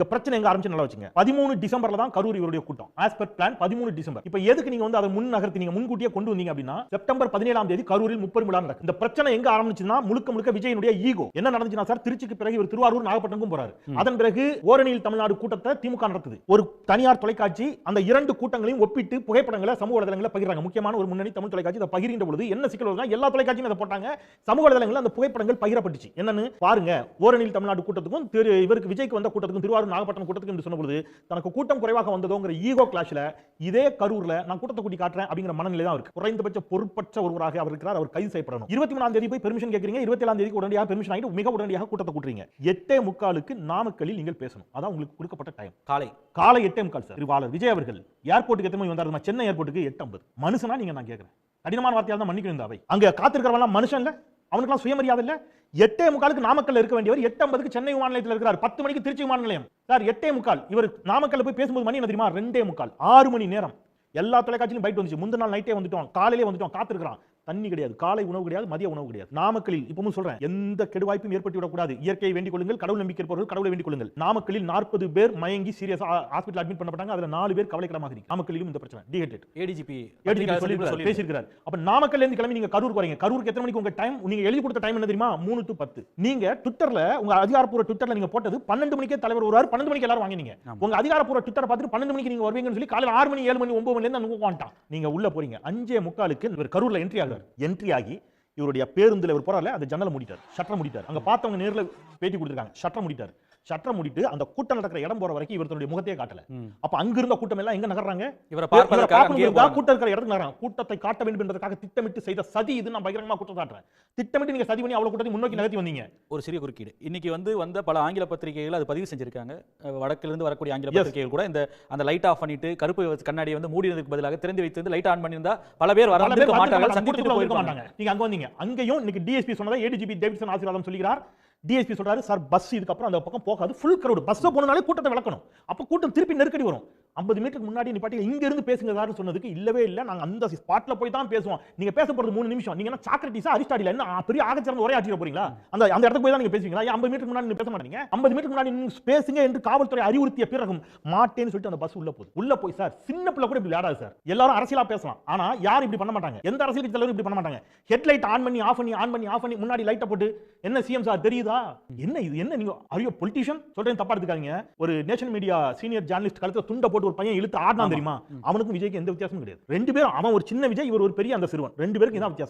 இந்த பிரச்சனை எங்க ஆரம்பிச்சு நல்லா வச்சுங்க. பதிமூணு டிசம்பர்ல தான் கரூர் இவருடைய கூட்டம். ஆஸ் பர் பிளான் பதிமூணு டிசம்பர். இப்போ எதுக்கு நீங்க வந்து அதை முன் நகர்த்தி நீங்க முன்கூட்டியே கொண்டு வந்தீங்க அப்படின்னா செப்டம்பர் பதினேழாம் தேதி கரூரில் முப்பெரும் விழா நடக்கும். இந்த பிரச்சனை எங்க ஆரம்பிச்சுன்னா முழுக்க முழுக்க விஜயனுடைய ஈகோ. என்ன நடந்துச்சுன்னா சார் திருச்சிக்கு பிறகு இவர் திருவாரூர் நாகப்பட்டினமும் போறாரு. அதன் பிறகு ஓரணியில் தமிழ்நாடு கூட்டத்தை திமுக நடத்துது. ஒரு தனியார் தொலைக்காட்சி அந்த இரண்டு கூட்டங்களையும் ஒப்பிட்டு புகைப்படங்களை சமூக வலைதளங்களை பகிர்றாங்க. முக்கியமான ஒரு முன்னணி தமிழ் தொலைக்காட்சி இதை பகிர்கின்ற பொழுது என்ன சிக்கல் வருதுன்னா எல்லா தொலைக்காட்சியும் இதை போட்டாங்க. சமூக வலைதளங்களில் அந்த புகைப்படங்கள் பகிரப்பட்டுச்சு. என்னன்னு பாருங்க. ஓரணியில் தமிழ்நாடு கூட்டத்துக்கும் இவருக்கு விஜய்க்கு வந்த கூட்டத்துக்கும் திருவாரூர் நாகப்பட்டினம் கூட்டத்துக்கும் என்று சொன்ன பொழுது தனக்கு கூட்டம் குறைவாக வந்ததோங்கிற ஈகோ கிளாஷ்ல இதே கரூர்ல நான் கூட்டத்தை கூட்டி காட்டுறேன் அப்படிங்கிற மனநிலை தான் இருக்கு. குறைந்தபட்ச பொறுப்பற்ற ஒருவராக அவர் இருக்கிறார் அவர் கைது செய்யப்படணும். இருபத்தி மூணாம் தேதி போய் பெர்மிஷன் கேட்கறீங்க இருபத்தி ஏழாம் தேதி உடனடியாக பெர்மிஷன் ஆகிட்டு மிக உடனடியாக கூட்டத்தை கூட்டுறீங்க. எட்டே முக்காலுக்கு நாமக்கல்லில் நீங்கள் பேசணும். அதான் உங்களுக்கு கொடுக்கப்பட்ட டைம் காலை. காலை எட்டே முக்கால் சார் திருவாளர் விஜய் அவர்கள் ஏர்போர்ட்டுக்கு எத்தனை மணி வந்தாரு சென்னை ஏர்போர்ட்டுக்கு எட்டு ஐம்பது. மனுஷனா நீங்க நான் கேட்கறேன். கடினமான வார்த்தையால் தான் மன்னிக்கணும் அவை. அங்க காத்திருக்கிறவன் மனுஷன் இல்ல அவனுக்குலாம் சுயமரியாதை இல்லை. எட்டே முக்காலுக்கு நாமக்கல் இருக்க வேண்டியவர் எட்டு ஐம்பதுக்கு சென்னை விமான நிலையத்தில் இருக்கிறார் பத்து மணிக்கு திருச்சி விமான நிலையம் சார் எட்டே முக்கால். இவர் நாமக்கல்ல போய் பேசும்போது மணி என்ன தெரியுமா? ரெண்டே முக்கால். ஆறு மணி நேரம். எல்லா தொலைக்காட்சியிலும் பைட் வந்துச்சு. முந்தின நாள் நைட்டே வந்துட்டோம். காலையிலே வந்துட்டோம். காத்திருக்கிறான். தண்ணி கிடையாது காலை உணவு கிடையாது மதிய உணவு கிடையாது. நாமக்கலில் இப்பவும் சொல்றேன் எந்த கெடுவாய்ப்பும் ஏற்பட்டு விடக்கூடாது இயற்கையை வேண்டிக் கொள்ளுங்கள் கடவுள் நம்பிக்கை இருப்பவர்கள் கடவுளை வேண்டிக் கொள்ளுங்கள். நாமக்கலில் நாற்பது பேர் மயங்கி சீரியஸ் ஹாஸ்பிட்டல் அட்மிட் பண்ணப்பட்டாங்க அதுல நாலு பேர் கவலைக்கிடமாக இருக்கு நாமக்கலிலும் இந்த பிரச்சனை டிஹெட்டட் ஏடிஜிபி ஏடிஜி சொல்லியிருக்காரு, பேசியிருக்கிறார். அப்ப நாமக்கல்ல இருந்து கிளம்பி நீங்க கரூருக்கு வரீங்க கரூருக்கு எத்தனை மணிக்கு உங்க டைம் நீங்க எழுதி கொடுத்த டைம் என்ன தெரியுமா? மூணு டு பத்து. நீங்க ட்விட்டர்ல உங்க அதிகாரப்பூர்வ ட்விட்டர்ல நீங்க போட்டது பன்னெண்டு மணிக்கே தலைவர் வருவார் பன்னெண்டு மணிக்கு எல்லாரும் வாங்கினீங்க. உங்க அதிகாரப்பூர்வ ட்விட்டர் பார்த்துட்டு பன்னெண்டு மணிக்கு நீங்க வருவீங்கன்னு சொல்லி காலையில ஆறு மணி ஏழு மணி ஒன்பது மணில இருந்து வந்துட்டான் நீங்க உள்ள போறீங்க. அஞ்சே முக்காலுக்கு இவர் கரூர்ல என்ட்ரி ஆகுறாரு. என்ட்ரி ஆகி இவருடைய பேருந்தில் இவர் போறாரு அந்த ஜன்னலை மூடிட்டார். ஷட்டரை மூடிட்டார். அங்க பார்த்தவங்க நேரில் பேட்டி கொடுத்துருக்காங்க. ஷட்டரை மூடிட்டார். ஷட்டரை மூடிட்டு அந்த கூட்டம் நடக்கிற இடம் போற வரைக்கும் இவர் தன்னுடைய முகத்தையே காட்டல. அப்ப அங்க இருந்த கூட்டம் எல்லாம் எங்க நகர்றாங்க? இவரை. கூட்டம் இருக்கிற இடத்துக்கு நகர்றாங்க. கூட்டத்தை காட்ட வேண்டும் என்பதற்காக திட்டமிட்டு செய்த சதி இது நான் பகிரங்கமா குற்றம் சாட்டுறேன் திட்டமிட்டு நீங்க சதி பண்ணி அவ்வளவு கூட்டத்தை முன்னோக்கி நகர்த்தி வந்தீங்க. ஒரு சிறிய குறுக்கீடு. இன்னைக்கு வந்து வந்த பல ஆங்கில பத்திரிகைகள் அது பதிவு செஞ்சிருக்காங்க. அஹ் வடக்குல இருந்து வரக்கூடிய ஆங்கில. பத்திரிகைகள் கூட இந்த அந்த லைட் ஆஃப் பண்ணிட்டு கருப்பு கண்ணாடியை வந்து மூடினதுக்கு பதிலாக திறந்து வைத்து லைட் ஆன் பண்ணியிருந்தா பல பேர் போயிருப்பாங்க மாட்டாங்க நீங்க அங்க வந்தீங்க. அங்கேயும் இன்னைக்கு டிஎஸ்பி சொன்னதா ஏடிஜிபி டேவிட்சன் ஆசீர்வாதம் சொல்லுகிறார் டிஎஸ்பி சொல்றாரு சார் பஸ் இதுக்கப்புறம் அந்த பக்கம் போகாது. ஃபுல் கிரௌடு பஸ்ஸை போனாலே கூட்டத்தை விளக்கணும். அப்போ கூட்டம் திருப்பி நெருக்கடி வரும். 50 மீட்டருக்கு முன்னாடி நிப்பாட்டி இங்க இருந்து பேசுங்க சார்னு சொன்னதுக்கு இல்லவே இல்லை. நாங்கள் அந்த ஸ்பாட்ல போய் தான் பேசுவோம். நீங்க பேச போறது மூணு நிமிஷம். நீங்க என்ன சாக்ரட்டிஸா அரிஸ்டாடில என்ன பெரிய ஆகச்சிறந்த ஒரே ஆட்சியில் போறீங்களா? அந்த அந்த இடத்துக்கு போய் தான் நீங்க பேசுவீங்களா? ஐம்பது மீட்டருக்கு முன்னாடி நீங்கள் பேச மாட்டீங்க? 50 மீட்டருக்கு முன்னாடி பேசுங்க என்று காவல்துறை அறிவுறுத்திய பிறகும் மாட்டேன்னு சொல்லிட்டு அந்த பஸ் உள்ள போகுது. உள்ள போய் சார் சின்ன பிள்ளை கூட இப்படி விளையாடாது சார். எல்லாரும் அரசியலா பேசலாம். ஆனா யாரும் இப்படி பண்ண மாட்டாங்க. எந்த அரசியல் கட்சி தலைவரும் இப்படி பண்ண மாட்டாங்க. ஹெட்லைட் ஆன் பண்ணி ஆஃப் பண்ணி ஆன் பண்ணி ஆஃப் பண்ணி முன்னாடி லைட்டை போட்டு என்ன சிஎம் சார் தெரியுதா? என்ன இது? என்ன நீங்க அரியோ பொலிட்டிஷியன் சொல்றேன் தப்பா எடுத்துக்காதீங்க. ஒரு நேஷன் மீடியா சீனியர் ஜேர்னலிஸ்ட் கழுத்துல துண்டை போட்டு ஒரு பையன் இழுத்து ஆடினா தெரியுமா? அவனுக்கும் விஜய்க்கு எந்த வித்தியாசமும் கிடையாது. ரெண்டு பேரும் அவன் ஒரு சின்ன விஜய் இவர் ஒரு பெரிய அந்த சிறுவன். ரெண்டு பேருக்கு இதான் வித்தியாசம்.